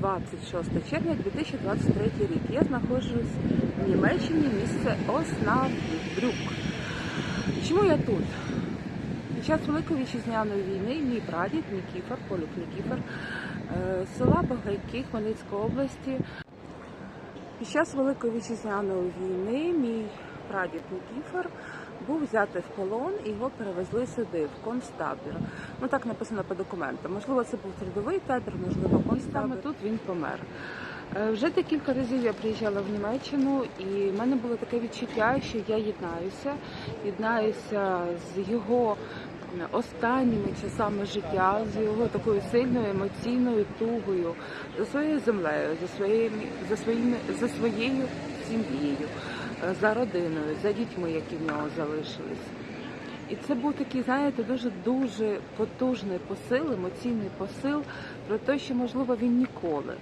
26 червня 2023 рік. Я знаходжусь в Німеччині, місце Оснабрюк. Чому я тут? Під час Великої вітчизняної війни мій прадід Нікіфор, Полюк Нікіфор, е, села Багайки Хмельницької області. Під час Великої вітчизняної війни мій прадід Нікіфор був взятий в полон і його перевезли сюди, в концтабір. Ну так написано по документам. Можливо, це був трудовий табір, можливо, концтабір. Саме тут він помер. Е, Вже декілька разів я приїжджала в Німеччину, і в мене було таке відчуття, що я єднаюся, єднаюся з його останніми часами життя, з його такою сильною емоційною тугою за своєю землею, за своїми, за своїми, за своєю сім'єю, е, за родиною, за дітьми, які в нього залишились. І це був такий, знаєте, дуже дуже потужний посил, емоційний посил про те, що можливо він ніколи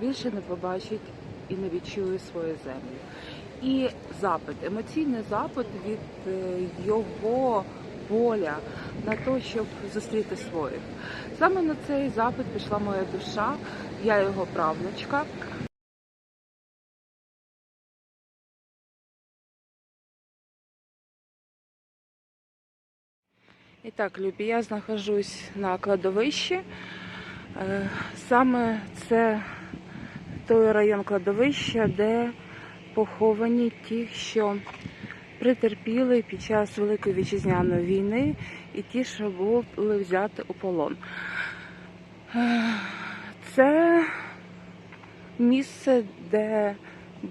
більше не побачить і не відчує свою землю. І запит, емоційний запит від е, його поля на те, щоб зустріти своїх. Саме на цей запит пішла моя душа, я його правнучка. І так, Любі, я знаходжусь на кладовищі. Е, Саме це той район кладовища, де поховані ті, що притерпіли під час Великої вітчизняної війни, і ті, що були взяті у полон. Е, Це місце, де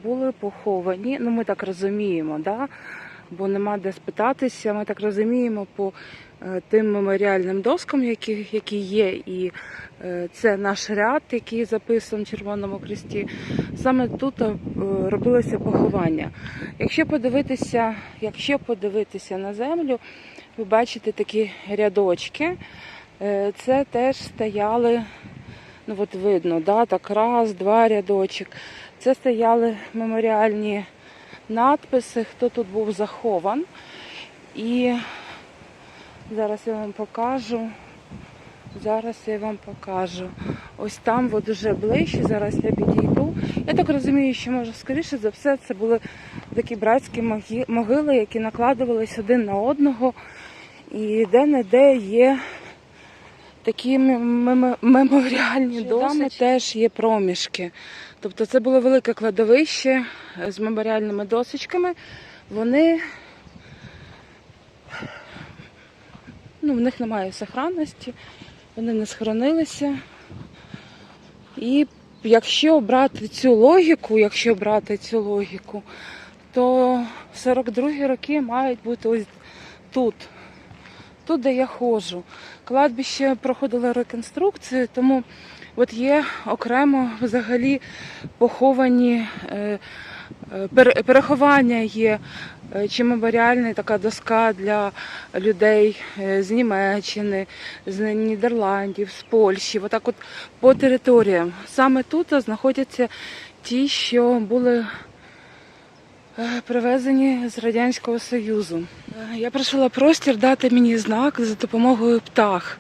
були поховані, ну ми так розуміємо, да? бо нема де спитатися. Ми так розуміємо по тим меморіальним доскам, які, які є, і е, це наш ряд, який записаний в Червоному Хресті. Саме тут е, робилося поховання. Якщо подивитися, якщо подивитися на землю, ви бачите такі рядочки. Е, Це теж стояли, ну от видно, да, так раз, два рядочок. Це стояли меморіальні надписи, хто тут був захован. І зараз я вам покажу. Зараз я вам покажу. Ось там, от уже ближче, зараз я підійду. Я так розумію, що може скоріше за все це були такі братські могили, які накладувались один на одного. І де-не-де є такі мем- мем- меморіальні доми, теж є проміжки. Тобто це було велике кладовище з меморіальними досочками. Вони ну, в них немає сохранності, вони не схоронилися. І якщо брати цю логіку, якщо брати цю логіку, то 42 роки мають бути ось тут, тут, де я ходжу. Кладбище проходило реконструкцію, тому от є окремо взагалі поховані е, е, пере- переховання є чи меморіальна така доска для людей е, з Німеччини, з Нідерландів, з Польщі. Отак от по територіям. Саме тут знаходяться ті, що були е, привезені з Радянського Союзу. Е, Я просила простір дати мені знак за допомогою птах,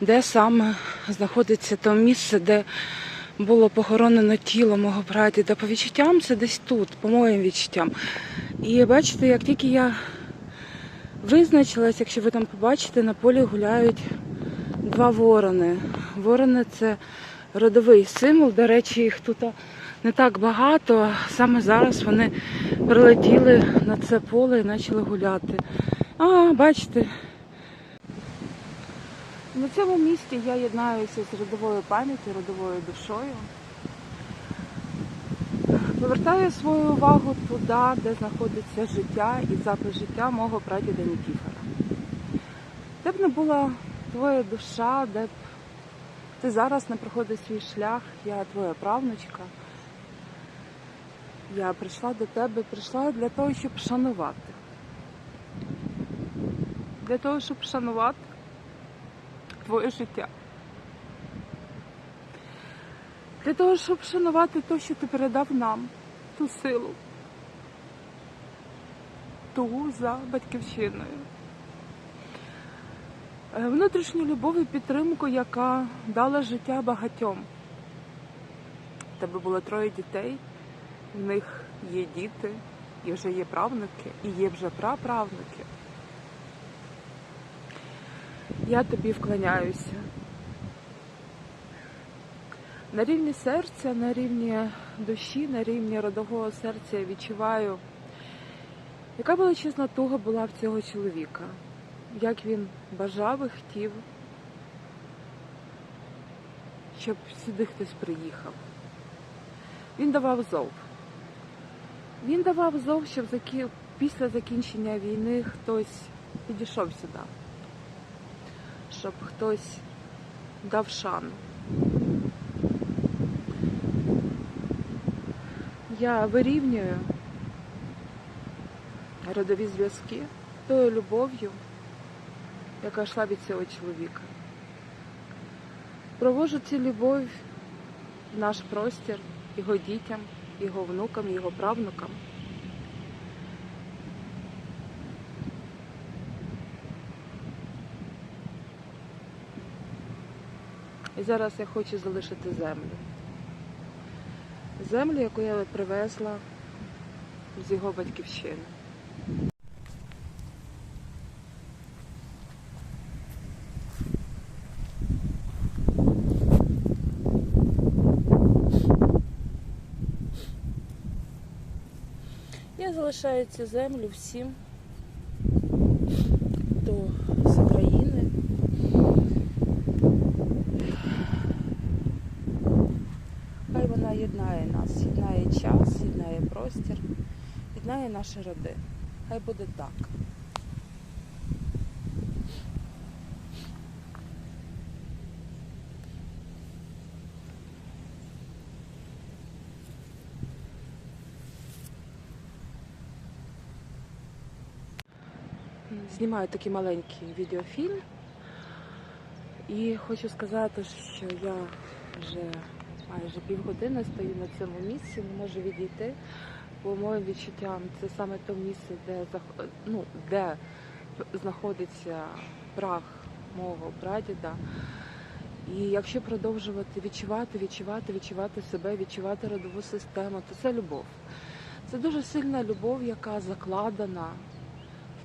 де саме знаходиться то місце, де було похоронено тіло мого прадіда. По відчуттям це десь тут, по моїм відчуттям. І бачите, як тільки я визначилась, якщо ви там побачите, на полі гуляють два ворони. Ворони це родовий символ. До речі, їх тут не так багато. Саме зараз вони прилетіли на це поле і почали гуляти. А, бачите. На цьому місці я єднаюся з родовою пам'яттю, родовою душою. Повертаю свою увагу туди, де знаходиться життя і запис життя мого прадіда Нікіфора. Де б не була твоя душа, де б ти зараз не проходиш свій шлях, я твоя правнучка. Я прийшла до тебе, прийшла для того, щоб шанувати. Для того, щоб шанувати твоє життя. Для того, щоб шанувати те, що ти передав нам, ту силу, ту за батьківщиною. Е, Внутрішню любов і підтримку, яка дала життя багатьом. в тебе було троє дітей, в них є діти, і вже є правнуки, і є вже праправнуки. Я тобі вклоняюся. На рівні серця, на рівні душі, на рівні родового серця я відчуваю, яка величезна туга була в цього чоловіка, як він бажав і хотів, щоб сюди хтось приїхав. Він давав зов. Він давав зов, щоб після закінчення війни хтось підійшов сюди, щоб хтось дав шану. Я вирівнюю родові зв'язки тою любов'ю, яка йшла від цього чоловіка. Провожу цю любов в наш простір його дітям, його внукам, його правнукам. І зараз я хочу залишити землю. Землю, яку я привезла з його батьківщини. Я залишаю цю землю всім, хто з України. Хай вона єднає нас, єднає час, єднає простір, єднає наші роди. Хай буде так. Знімаю такий маленький відеофільм. І хочу сказати, що я вже майже півгодини стою на цьому місці, не можу відійти. По моїм відчуттям, це саме те місце, де ну, де знаходиться прах мого прадіда. І якщо продовжувати відчувати, відчувати, відчувати себе, відчувати родову систему, то це любов. Це дуже сильна любов, яка закладена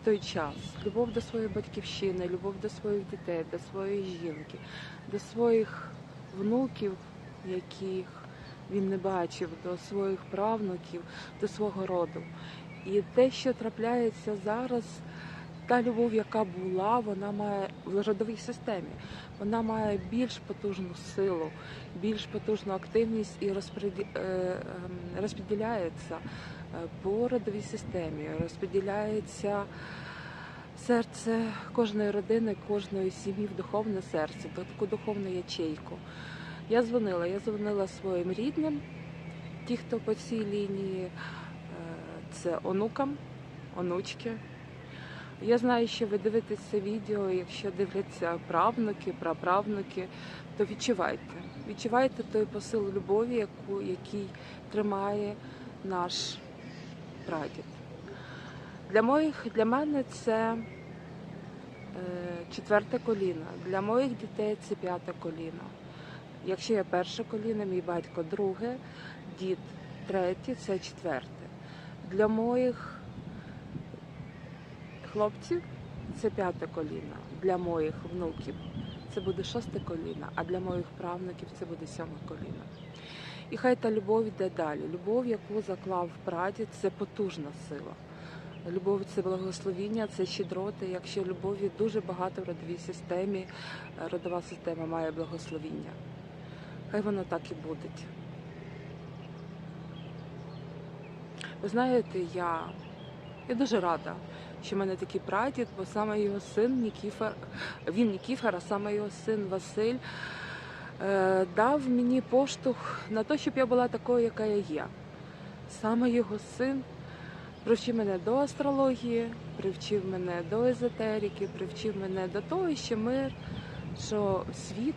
в той час. Любов до своєї батьківщини, любов до своїх дітей, до своєї жінки, до своїх внуків, яких він не бачив, до своїх правнуків, до свого роду. І те, що трапляється зараз, та любов, яка була, вона має в родовій системі, вона має більш потужну силу, більш потужну активність і е, ем, розподіляється е, по родовій системі, розподіляється серце кожної родини, кожної сім'ї в духовне серце, в таку духовну ячейку. Я дзвонила, я дзвонила своїм рідним, ті, хто по цій лінії, е, це онукам, онучки. Я знаю, що ви дивитесь це відео, якщо дивляться правнуки, праправнуки, то відчувайте. Відчувайте той посил любові, яку, який тримає наш прадід. Для моїх, для мене це е, четверте коліно, для моїх дітей це п'яте коліно. Якщо я перше коліно, мій батько друге, дід третє, це четверте. Для моїх хлопців це п'яте коліно. Для моїх внуків це буде шосте коліно, а для моїх правнуків це буде сьоме коліно. І хай та любов йде далі. Любов, яку заклав прадід, це потужна сила. Любов це благословіння, це щедроти. Якщо любові дуже багато в родовій системі, родова система має благословіння. Хай воно так і буде. Ви знаєте, я, я дуже рада, що в мене такий прадід, бо саме його син Нікіфор, він Нікіфор, а саме його син Василь е, дав мені поштовх на те, щоб я була такою, яка я є. Саме його син привчив мене до астрології, привчив мене до езотерики, привчив мене до того, що мир, що світ,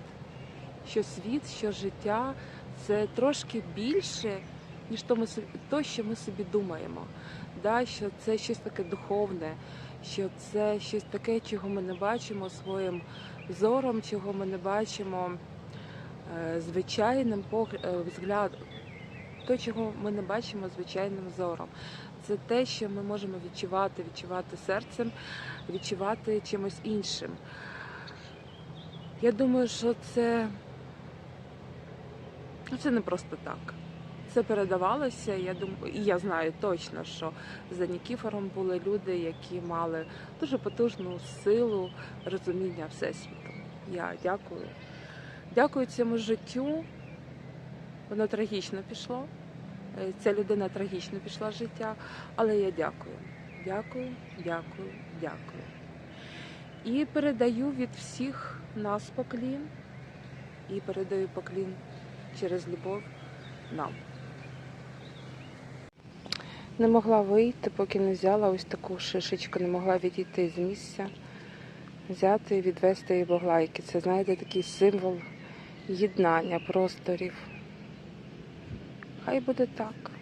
що світ, що життя це трошки більше, ніж то, ми, то що ми собі думаємо. Да, що це щось таке духовне, що це щось таке, чого ми не бачимо своїм зором, чого ми не бачимо е, звичайним е, взгляд, те, чого ми не бачимо звичайним зором. Це те, що ми можемо відчувати, відчувати серцем, відчувати чимось іншим. Я думаю, що це, ну, це не просто так. Це передавалося. Я думаю, і я знаю точно, що за Нікіфором були люди, які мали дуже потужну силу розуміння всесвіту. Я дякую. Дякую цьому життю. Воно трагічно пішло. Е, Ця людина трагічно пішла життя, але я дякую. Дякую, дякую, дякую. І передаю від всіх нас поклін. І передаю поклін через любов нам. Не могла вийти, поки не взяла ось таку шишечку, не могла відійти з місця, взяти і відвести її боглайки. Це, знаєте, такий символ єднання просторів. Хай буде так.